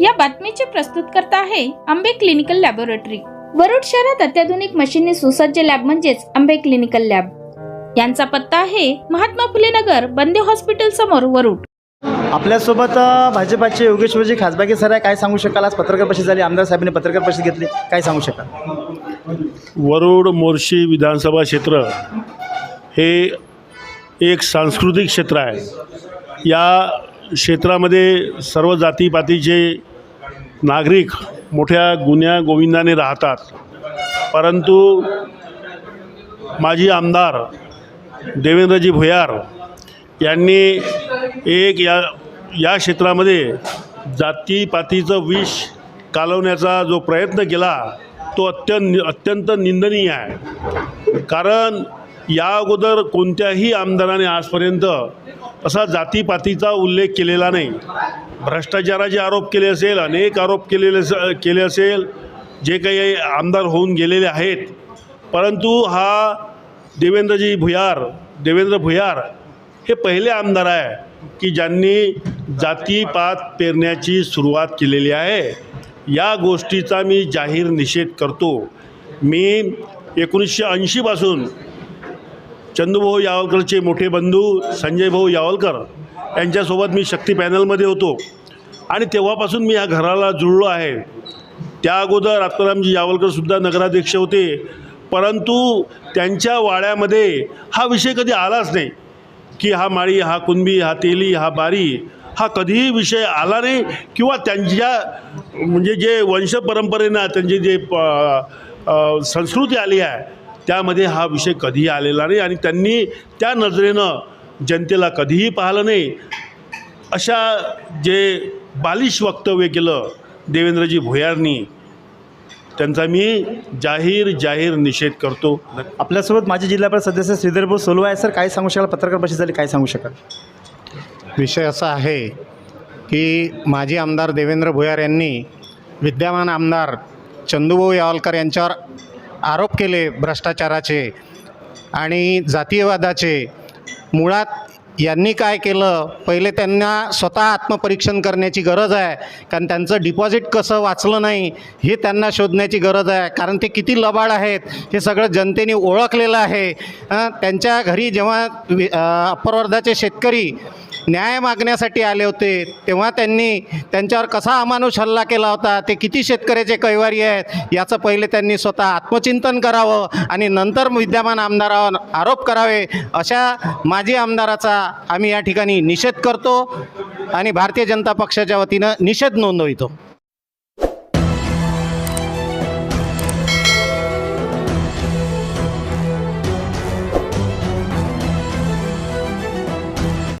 या बातमीचे प्रस्तुतकर्ता आहे आंबे क्लिनिकल लॅबोरेटरी. वरुड शहरात अत्याधुनिक मशीनने सुसज्ज लॅब म्हणजेच आंबे क्लिनिकल लॅब. यांचा पत्ता आहे महात्मा फुले नगर बंदे हॉस्पिटल समोर वरुड. आपल्यासोबत भाजपाचे योगेश्वरजी खासबागे सर आहे. काय सांगू शकाल? आज पत्रकार परिषद झाली. आमदार साहेबांनी पत्रकार परिषद घेतली. काय सांगू शकाल? वरुड मोर्शी विधानसभा क्षेत्र हे एक सांस्कृतिक क्षेत्र आहे. या क्षेत्रामध्ये सर्व जातीपातीचे नागरिक मोठ्या गुन्ह्या गोविंदाने राहतात. परंतु माजी आमदार देवेंद्रजी भुयार यांनी एक या या क्षेत्रामध्ये जातीपातीचं विष कालवण्याचा जो प्रयत्न केला तो अत्यंत अत्यंत निंदनीय आहे. कारण या अगोदर कोणत्याही आमदाराने आजपर्यंत असा जातीपातीचा उल्लेख केलेला नाही. भ्रष्टाचाराचे आरोप केले असेल अनेक आरोप केलेले केले असेल जे काही आमदार होऊन गेलेले आहेत. परंतु हा देवेंद्रजी भुयार देवेंद्र भुयार हे पहिले आमदार आहे की ज्यांनी जातीपात पेरण्याची सुरुवात केलेली आहे. या गोष्टीचा मी जाहीर निषेध करतो. मी एकोणीसशे ऐंशीपासून चंदूभाऊ यावलकरचे मोठे बंधू संजय भाऊ यावलकर यांच्यासोबत मी शक्ती पॅनलमध्ये होतो. आणि तेव्हापासून मी या घराला जुळलो आहे. त्या अगोदर आत्मारामजी यावलकरसुद्धा नगराध्यक्ष होते. परंतु त्यांच्या वाड्यामध्ये हा विषय कधी आलाच नाही. की हा माळी हा कुणबी हा तेली हा बारी हा कधीही विषय आला नाही किंवा त्यांच्या म्हणजे जे वंश परंपरेनं त्यांची जे प संस्कृती आली आहे त्यामध्ये हा विषय कधीही आलेला नाही आणि त्यांनी त्या नजरेनं जनतेला कधीही पाहिलं नाही. अशा जे बालिश वक्तव्य केलं देवेंद्रजी भुयारनी त्यांचा मी जाहीर जाहीर निषेध करतो. आपल्यासोबत माजी जिल्हा परिषद सदस्य श्रीधर भाऊ सोलू आहे सर. काय सांगू शकाल? पत्रकार परिषद झाली काय सांगू शकाल? विषय असा आहे की माजी आमदार देवेंद्र भुयार यांनी विद्यमान आमदार चंदूभाऊ यावलकर यांच्यावर आरोप केले भ्रष्टाचाराचे आणि जातीयवादाचे. मुळात यांनी काय केलं? पहिले त्यांना स्वतः आत्मपरीक्षण करण्याची गरज आहे. कारण त्यांचं डिपॉझिट कसं वाचलं नाही हे त्यांना शोधण्याची गरज आहे. कारण ते किती लबाड आहेत हे सगळं जनतेने ओळखलेलं आहे. त्यांच्या घरी जेव्हा अपरवर्धाचे अप्पर वर्धाचे शेतकरी न्याय मागण्यासाठी आले होते. तेव्हा त्यांनी त्यांच्यावर कसा अमानुष हल्ला केला होता? ते किती शेतकऱ्याचे कैवारी आहेत? याचं पहिले त्यांनी स्वतः आत्मचिंतन करावं आणि नंतर विद्यमान आमदारावर आरोप करावे. अशा माजी आमदाराचा आम्ही या ठिकाणी निषेध करतो आणि भारतीय जनता पक्षाच्या वतीनं निषेध नोंदवितो.